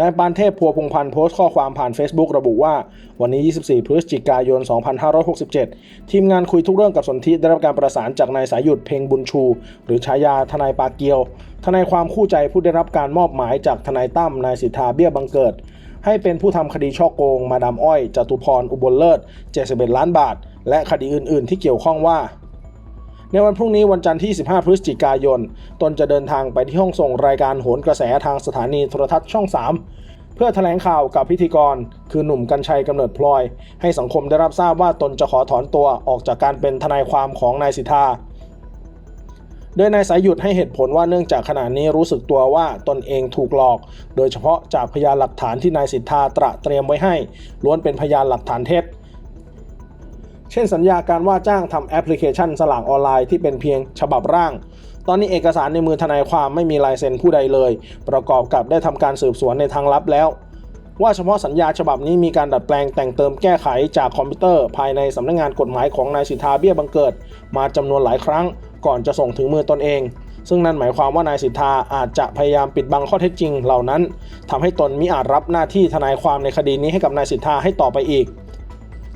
นายปานเทพพัวพงพันธ์โพสต์ข้อความผ่าน Facebook ระบุว่า วันนี้ 24 พฤศจิกายน 2567 ทีมงานคุยทุกเรื่องกับสนธิได้รับการประสานจากนายสายหยุดเพ็งบุญชู หรือฉายาทนายปาเกียว ทนายความคู่ใจผู้ได้รับการมอบหมายจากทนายตั้มนายสิทธาเบี้ยบังเกิด ให้เป็นผู้ทำคดีช่อโกง มาดามอ้อยจตุพรอุบลเลิศ 71 ล้านบาท และคดีอื่น ๆ ที่เกี่ยวข้องว่า ในวันพรุ่งนี้วันจันทร์ที่ 15 พฤศจิกายน ตนจะเดินทางไปที่ห้องส่งรายการโหนกระแสทางสถานีโทรทัศน์ช่อง 3 เพื่อแถลงข่าวกับพิธีกร คือหนุ่มกัญชัยกำเนิดพลอย ให้สังคมได้รับทราบว่าตนจะขอถอนตัวออกจากการเป็นทนายความของนายสิทธาโดยนายสายหยุดให้เหตุผลว่าเนื่องจากขณะนี้รู้สึกตัวว่าตนเองถูกหลอก โดยเฉพาะจากพยานหลักฐานที่นายสิทธาตระเตรียมไว้ให้ ล้วนเป็นพยานหลักฐานเท็จ เช่นสัญญาการว่าจ้างทำแอปพลิเคชันสลากออนไลน์ที่เป็นเพียงฉบับร่าง ตอนนี้เอกสารในมือทนายความไม่มีลายเซ็นผู้ใดเลย ประกอบกับได้ทำการสืบสวนในทางลับแล้ว ว่าเฉพาะสัญญาฉบับนี้มีการดัดแปลงแต่งเติมแก้ไขจากคอมพิวเตอร์ ภายในสำนักงานกฎหมายของนายสิทธาเบี้ยบังเกิด มาจำนวนหลายครั้ง ก่อนจะส่งถึงมือตนเองซึ่งนั่นหมายความว่านายสิทธาอาจจะพยายามปิดบังข้อเท็จจริงเหล่านั้นทำให้ตนมิอาจรับหน้าที่ทนายความในคดีนี้ให้กับนายสิทธาให้ต่อไปอีก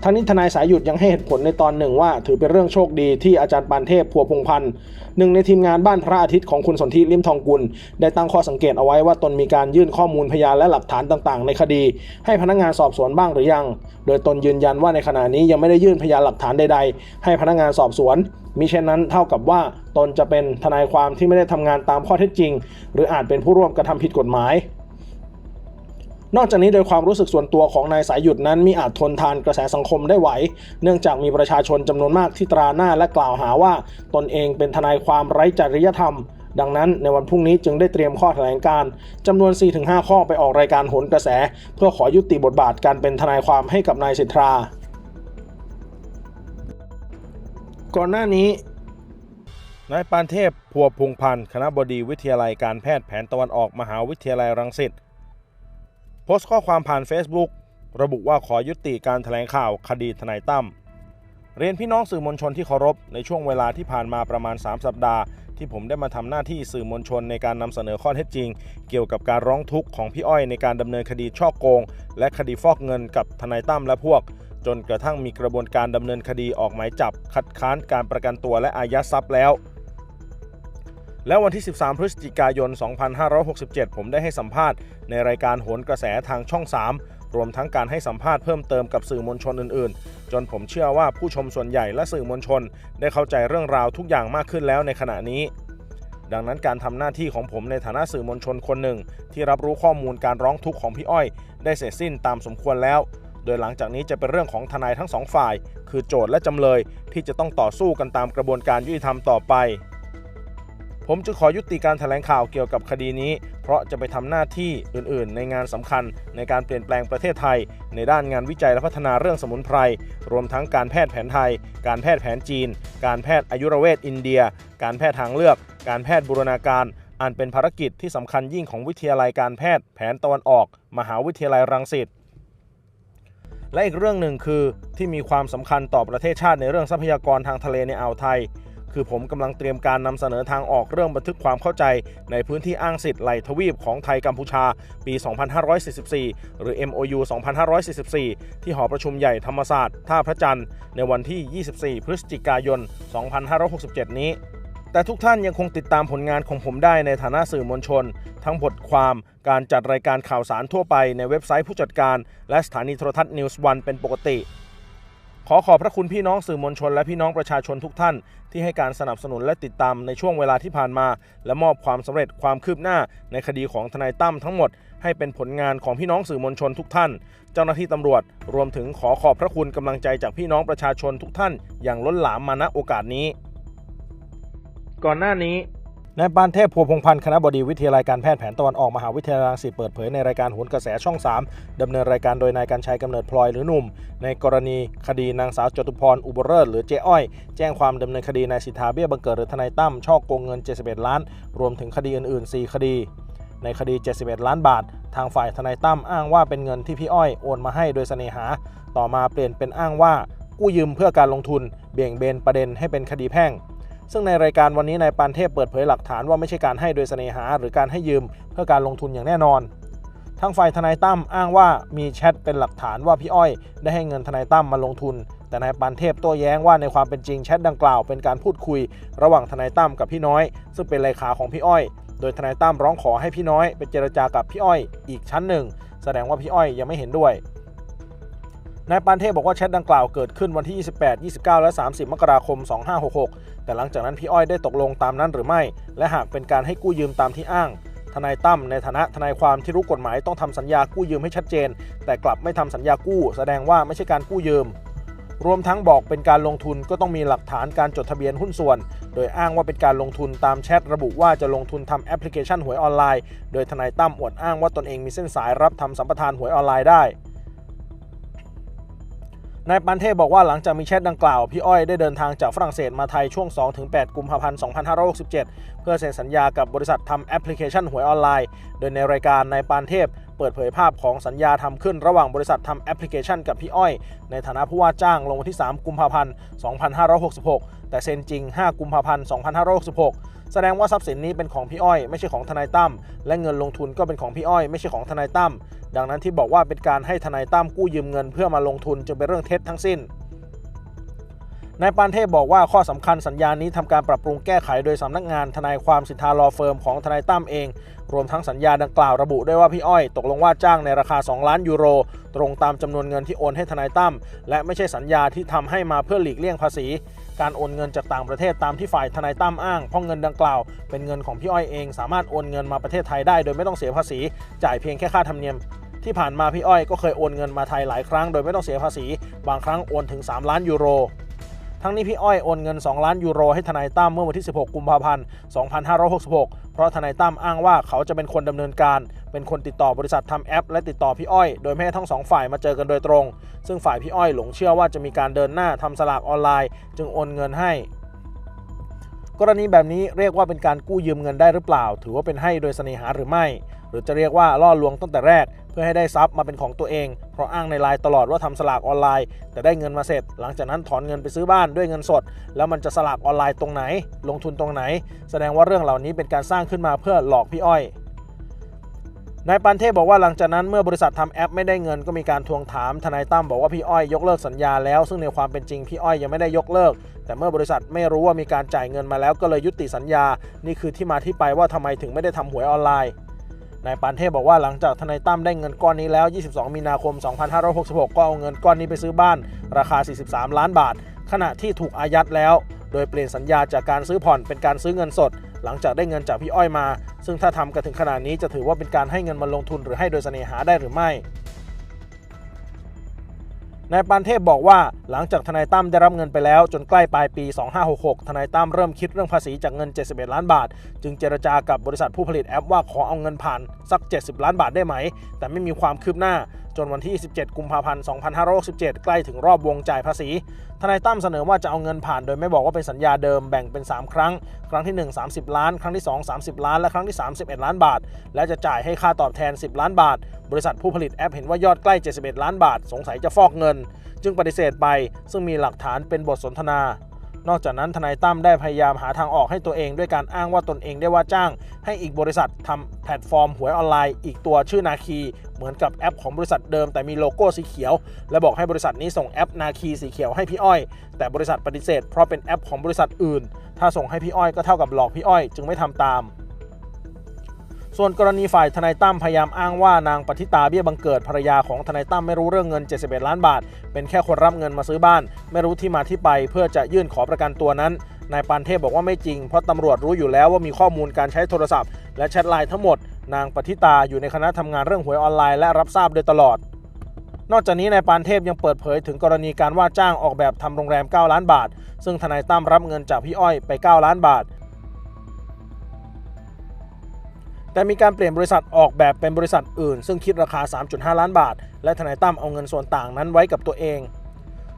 ทั้งนี้ทนายสายหยุดยังให้เหตุผลในตอนหนึ่งว่า ถือเป็นเรื่องโชคดีที่อาจารย์ปานเทพพัวพงพันธ์หนึ่งในทีมงานบ้านพระอาทิตย์ของคุณสนธิลิมทองกุล ได้ตั้งข้อสังเกตเอาไว้ว่าตนมีการยื่นข้อมูลพยานและหลักฐานต่างๆ ในคดี ให้พนักงานสอบสวนบ้างหรือยัง โดยตนยืนยันว่าในขณะนี้ยังไม่ได้ยื่นพยานหลักฐานใดๆ ให้พนักงานสอบสวนมิเช่นนั้นเท่ากับว่าตนจะเป็นทนายความที่ไม่ได้ทำงานตามข้อเท็จจริง หรืออาจเป็นผู้ร่วมกระทำผิดกฎหมาย นอกจากนี้โดยความรู้สึกส่วนตัวของนายสายหยุดนั้นมิอาจทนทานกระแสสังคมได้ไหว เนื่องจากมีประชาชนจำนวนมากที่ตราหน้าและกล่าวหาว่า ตนเองเป็นทนายความไร้จริยธรรมดังนั้นในวันพรุ่งนี้จึงได้เตรียมข้อแถลงการ์จำนวน 4-5 ข้อไปออกรายการโหนกระแส เพื่อขอยุติบทบาทการเป็นทนายความให้กับนายสิทธา ก่อนหน้านี้นายปานเทพพัวพงพันธ์คณะบดีวิทยาลัยการแพทย์แผนตะวันออกมหาวิทยาลัยรังสิต พสต์ข้อความผ่าน Facebook ระบุว่าขอยุติการแถลงข่าวคดีทนายตั้ม เรียนพี่น้องสื่อมวลชนที่เคารพ ในช่วงเวลาที่ผ่านมาประมาณ 3 สัปดาห์ ที่ผมได้มาทำหน้าที่สื่อมวลชนในการนำเสนอข้อเท็จจริง เกี่ยวกับการร้องทุกข์ของพี่อ้อยในการดำเนินคดีช่อโกง และคดีฟอกเงินกับทนายตั้มและพวก จนกระทั่งมีกระบวนการดำเนินคดีออกหมายจับ คัดค้านการประกันตัวและอายัดทรัพย์แล้ว แล้ววันที่ 13 พฤศจิกายน 2567 ผมได้ให้สัมภาษณ์ในรายการโหนกระแสทางช่อง 3 รวมทั้งการให้สัมภาษณ์เพิ่มเติมกับสื่อมวลชนอื่น ๆ จนผมเชื่อว่าผู้ชมส่วนใหญ่และสื่อมวลชน ได้เข้าใจเรื่องราวทุกอย่างมากขึ้นแล้วในขณะนี้ ดังนั้นการทำหน้าที่ของผมในฐานะสื่อมวลชนคนหนึ่ง ที่รับรู้ข้อมูลการร้องทุกข์ของพี่อ้อย ได้เสร็จสิ้นตามสมควรแล้วโดยหลังจากนี้จะเป็นเรื่องของทนายทั้งสองฝ่าย คือโจทย์และจำเลยที่จะต้องต่อสู้กันตามกระบวนการยุติธรรมต่อไป ผมจึงขอยุติการแถลงข่าวเกี่ยวกับคดีนี้ เพราะจะไปทำหน้าที่อื่นๆ ในงานสำคัญในการเปลี่ยนแปลงประเทศไทย ในด้านงานวิจัยและพัฒนาเรื่องสมุนไพร รวมทั้งการแพทย์แผนไทย การแพทย์แผนจีน การแพทย์อายุรเวทอินเดีย การแพทย์ทางเลือก การแพทย์บูรณาการอันเป็นภารกิจที่สำคัญยิ่งของวิทยาลัยการแพทย์แผนตะวันออก มหาวิทยาลัยรังสิตและอีกเรื่องหนึ่งคือที่มีความสำคัญต่อประเทศชาติในเรื่องทรัพยากรทางทะเลในอ่าวไทย คือผมกำลังเตรียมการนำเสนอทางออกเรื่องบันทึกความเข้าใจ ในพื้นที่อ้างสิทธิ์ไหลทวีปของไทยกัมพูชา ปี 2544 หรือ MOU 2544 ที่หอประชุมใหญ่ธรรมศาสตร์ ท่าพระจันทร์ ในวันที่ 24 พฤศจิกายน 2567 นี้แต่ทุกท่านยังคงติดตามผลงานของผมได้ในฐานะสื่อมวลชน ทั้งบทความการจัดรายการข่าวสารทั่วไปในเว็บไซต์ผู้จัดการ และสถานีโทรทัศน์นิวส์วันเป็นปกติ ขอขอบพระคุณพี่น้องสื่อมวลชนและพี่น้องประชาชนทุกท่าน ที่ให้การสนับสนุนและติดตามในช่วงเวลาที่ผ่านมา และมอบความสำเร็จความคืบหน้าในคดีของทนายตั้มทั้งหมด ให้เป็นผลงานของพี่น้องสื่อมวลชนทุกท่าน เจ้าหน้าที่ตำรวจ รวมถึงขอขอบพระคุณกำลังใจจากพี่น้องประชาชนทุกท่าน อย่างล้นหลามมาณโอกาสนี้ ก่อนหน้านี้ นายปานเทพพัวพงพันธ์คณะบดีวิทยาลัยการแพทย์แผนตะวันออกมหาวิทยาลัยรังสิตเปิดเผยในรายการโหนกระแสช่อง 3ดำเนินรายการโดยนายกัญชัยกำเนิดพลอยหรือหนุ่ม ในกรณีคดีนางสาวจตุพรอุบลเลิศหรือเจ๊อ้อย แจ้งความดำเนินคดีนายสิทธาเบี้ยบังเกิดหรือทนายตั้มช่อโกงเงิน 71 ล้าน รวมถึงคดีอื่น ๆ 4 คดี ในคดี 71 ล้านบาท ทางฝ่ายทนายตั้มอ้างว่าเป็นเงินที่พี่อ้อยโอนมาให้โดยเสน่หา ต่อมาเปลี่ยนเป็นอ้างว่ากู้ยืมเพื่อการลงทุนเบี่ยงเบนประเด็นให้เป็นคดีแพ่ง ซึ่งในรายการวันนี้นายปานเทพเปิดเผยหลักฐานว่าไม่ใช่การให้โดยเสน่หา หรือการให้ยืมเพื่อการลงทุนอย่างแน่นอนทางฝ่ายทนายตั้มอ้างว่ามีแชทเป็นหลักฐานว่าพี่อ้อยได้ให้เงินทนายตั้มมาลงทุน แต่นายปานเทพโต้แย้งว่าในความเป็นจริงแชทดังกล่าวเป็นการพูดคุย ระหว่างทนายตั้มกับพี่น้อย ซึ่งเป็นเลขาของพี่อ้อย โดยทนายตั้มร้องขอให้พี่น้อยไปเจรจากับพี่อ้อย อีกชั้นหนึ่ง แสดงว่าพี่อ้อยยังไม่เห็นด้วย นายปานเทพบอกว่าแชทดังกล่าวเกิดขึ้นวันที่ 28 29 และ 30 มกราคม 2566 แต่หลังจากนั้นพี่อ้อยได้ตกลงตามนั้นหรือไม่ และหากเป็นการให้กู้ยืมตามที่อ้าง ทนายตั้มในฐานะทนายความที่รู้กฎหมายต้องทำสัญญากู้ยืมให้ชัดเจน แต่กลับไม่ทำสัญญากู้ แสดงว่าไม่ใช่การกู้ยืม รวมทั้งบอกเป็นการลงทุนก็ต้องมีหลักฐานการจดทะเบียนหุ้นส่วน โดยอ้างว่าเป็นการลงทุนตามแชทระบุว่าจะลงทุนทำแอปพลิเคชันหวยออนไลน์ โดยทนายตั้มอวดอ้างว่าตนเองมีเส้นสายรับทำสัมปทานหวยออนไลน์ได้ นายปันเทพบอกว่าหลังจากมีแชทดังกล่าว พี่อ้อยได้เดินทางจากฝรั่งเศสมาไทยช่วง 2-8 กุมภาพันธ์ 2567 เพื่อเซ็นสัญญากับบริษัททำแอปพลิเคชันหวยออนไลน์ โดยในรายการนายปานเทพเปิดเผยภาพของสัญญาทำขึ้นระหว่างบริษัททำแอปพลิเคชันกับพี่อ้อย ในฐานะผู้ว่าจ้างลงวันที่ 3 กุมภาพันธ์ 2566 แต่เซ็นจริง 5 กุมภาพันธ์ 2566 แสดงว่าทรัพย์สินนี้เป็นของพี่อ้อยไม่ใช่ของทนายตั้มและเงินลงทุนก็เป็นของพี่อ้อยไม่ใช่ของทนายตั้มดังนั้นที่บอกว่าเป็นการให้ทนายตั้มกู้ยืมเงินเพื่อมาลงทุนจึงเป็นเรื่องเท็จทั้งสิ้น นายปานเทพบอกว่าข้อสำคัญสัญญานี้ทำการปรับปรุงแก้ไขโดยสำนักงานทนายความสิทธาลอเฟิร์มของทนายตั้มเอง รวมทั้งสัญญาดังกล่าวระบุด้วยว่าพี่อ้อย ตกลงว่าจ้างในราคา 2 ล้านยูโร ตรงตามจำนวนเงินที่โอนให้ทนายตั้มและไม่ใช่สัญญาที่ทำให้มาเพื่อหลีกเลี่ยงภาษี การโอนเงินจากต่างประเทศตามที่ฝ่ายทนายตั้มอ้างเพราะเงินดังกล่าว เป็นเงินของพี่อ้อยเอง สามารถโอนเงินมาประเทศไทยได้ โดยไม่ต้องเสียภาษี จ่ายเพียงแค่ค่าธรรมเนียมที่ผ่านมาพี่อ้อยก็เคยโอนเงินมาไทยหลายครั้ง โดยไม่ต้องเสียภาษี บางครั้งโอนถึง 3 ล้านยูโร ทั้งนี้พี่อ้อยโอนเงิน 2 ล้านยูโรให้ทนายตั้มเมื่อวันที่ 16 กุมภาพันธ์ 2566 เพราะทนายตั้มอ้างว่าเขาจะเป็นคนดำเนินการ เป็นคนติดต่อบริษัททำแอป และติดต่อพี่อ้อย โดยไม่ให้ทั้งสองฝ่ายมาเจอกันโดยตรง ซึ่งฝ่ายพี่อ้อยหลงเชื่อว่าจะมีการเดินหน้าทำสลากออนไลน์ จึงโอนเงินให้ กรณีแบบนี้เรียกว่าเป็นการกู้ยืมเงินได้หรือเปล่า ถือว่าเป็นให้โดยเสน่หาหรือไม่ หรือจะเรียกว่าล่อลวงตั้งแต่แรก เพื่อให้ได้ทรัพย์มาเป็นของตัวเอง เพราะอ้างในไลน์ตลอดว่าทำสลากออนไลน์ แต่ได้เงินมาเสร็จ หลังจากนั้นถอนเงินไปซื้อบ้านด้วยเงินสด แล้วมันจะสลากออนไลน์ตรงไหน ลงทุนตรงไหน แสดงว่าเรื่องเหล่านี้เป็นการสร้างขึ้นมาเพื่อหลอกพี่อ้อยนายปันเทพบอกว่าหลังจากนั้นเมื่อบริษัททำแอปไม่ได้เงินก็มีการทวงถาม ทนายตั้มบอกว่าพี่อ้อยยกเลิกสัญญาแล้วซึ่งในความเป็นจริงพี่อ้อยยังไม่ได้ยกเลิก แต่เมื่อบริษัทไม่รู้ว่ามีการจ่ายเงินมาแล้วก็เลยยุติสัญญา นี่คือที่มาที่ไปว่าทำไมถึงไม่ได้ทำหวยออนไลน์ นายปานเทพบอกว่าหลังจากทนายตั้มได้เงินก้อนนี้แล้ว 22 มีนาคม 2566 ก็เอาเงินก้อนนี้ไปซื้อบ้าน ราคา 43 ล้านบาท ขณะที่ถูกอายัดแล้ว โดยเปลี่ยนสัญญาจากการซื้อผ่อนเป็นการซื้อเงินสด หลังจากได้เงินจากพี่อ้อยมา ซึ่งถ้าทำกันถึงขนาดนี้จะถือว่าเป็นการให้เงินมาลงทุนหรือให้โดยเสน่หาได้หรือไม่ นายปานเทพบอกว่าหลังจากทนายตั้มได้รับเงินไปแล้วจนใกล้ปลายปี 2566 ทนายตั้มเริ่มคิดเรื่องภาษีจากเงิน 71 ล้านบาท จึงเจรจากับบริษัทผู้ผลิตแอปว่าขอเอาเงินผ่านสัก 70 ล้านบาทได้ไหม แต่ไม่มีความคืบหน้าจนวันที่ 17 กุมภาพันธ์ 2567 ใกล้ถึงรอบวงจ่ายภาษี ทนายตั้มเสนอว่าจะเอาเงินผ่านโดยไม่บอกว่าเป็นสัญญาเดิมแบ่งเป็น 3 ครั้ง ครั้งที่ 1 30 ล้าน ครั้งที่ 2 30 ล้าน และครั้งที่ 31 ล้านบาท และจะจ่ายให้ค่าตอบแทน 10 ล้านบาท บริษัทผู้ผลิตแอปเห็นว่ายอดใกล้ 71 ล้านบาท สงสัยจะฟอกเงิน จึงปฏิเสธไป ซึ่งมีหลักฐานเป็นบทสนทนา นอกจากนั้นทนายตั้มได้พยายามหาทางออกให้ตัวเองด้วยการอ้างว่าตนเองได้ว่าจ้าง ให้อีกบริษัททำแพลตฟอร์มหวยออนไลน์อีกตัวชื่อนาคี เหมือนกับแอปของบริษัทเดิมแต่มีโลโก้สีเขียว และบอกให้บริษัทนี้ส่งแอปนาคีสีเขียวให้พี่อ้อย แต่บริษัทปฏิเสธเพราะเป็นแอปของบริษัทอื่น ถ้าส่งให้พี่อ้อยก็เท่ากับหลอกพี่อ้อย จึงไม่ทำตาม ส่วนกรณีฝ่ายทนายตั้มพยายามอ้างว่านางปฏิตาเบี้ยบังเกิดภรรยาของทนายตั้มไม่รู้เรื่องเงิน 71 ล้านบาท เป็นแค่คนรับเงินมาซื้อบ้าน ไม่รู้ที่มาที่ไปเพื่อจะยื่นขอประกันตัวนั้นนายปานเทพบอกว่าไม่จริง เพราะตำรวจรู้อยู่แล้วว่ามีข้อมูลการใช้โทรศัพท์ และแชทไลน์ทั้งหมด นางปฏิตาอยู่ในคณะทำงานเรื่องหวยออนไลน์และรับทราบโดยตลอด นอกจากนี้นายปานเทพยังเปิดเผยถึงกรณีการว่าจ้างออกแบบทำโรงแรม 9 ล้านบาท ซึ่งทนายตั้มรับเงินจากพี่อ้อยไป 9 ล้านบาท แต่มีการเปลี่ยนบริษัทออกแบบเป็นบริษัทอื่น ซึ่งคิดราคา 3.5 ล้านบาท และทนายตั้มเอาเงินส่วนต่างนั้นไว้กับตัวเอง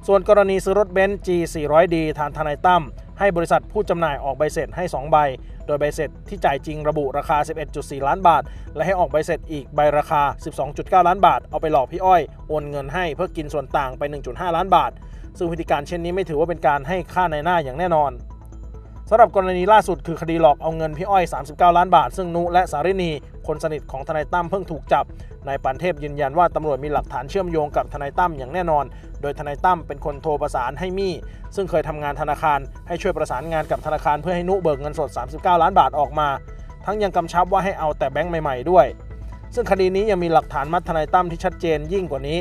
ส่วนกรณีซื้อรถเบนซ์ G 400D ทางทนายตั้มให้บริษัทผู้จำหน่ายออกใบเสร็จให้ 2 ใบ โดยใบเสร็จที่จ่ายจริงระบุราคา 11.4 ล้านบาท และให้ออกใบเสร็จอีกใบราคา 12.9 ล้านบาท เอาไปหลอกพี่อ้อย โอนเงินให้เพื่อกินส่วนต่างไป 1.5 ล้านบาท ซึ่งพฤติการเช่นนี้ไม่ถือว่าเป็นการให้ค่าในหน้าอย่างแน่นอน สำหรับกรณีล่าสุดคือคดีหลอกเอาเงินพี่อ้อย 39 ล้านบาท ซึ่งนุและสารินี คนสนิทของทนายตั้มเพิ่งถูกจับนายปันเทพยืนยันว่าตำรวจมีหลักฐานเชื่อมโยงกับทนายตั้มอย่างแน่นอน โดยทนายตั้มเป็นคนโทรประสานให้มี่ ซึ่งเคยทำงานธนาคาร ให้ช่วยประสานงานกับธนาคารเพื่อให้นุเบิกเงินสด 39 ล้านบาทออกมา ทั้งยังกำชับว่าให้เอาแต่แบงค์ใหม่ๆด้วย ซึ่งคดีนี้ยังมีหลักฐานมัดทนายตั้มที่ชัดเจนยิ่งกว่านี้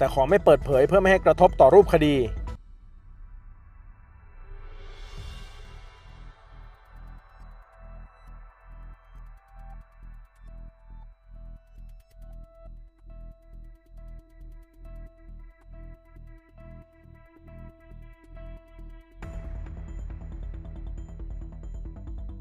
แต่ขอไม่เปิดเผยเพื่อไม่ให้กระทบต่อรูปคดี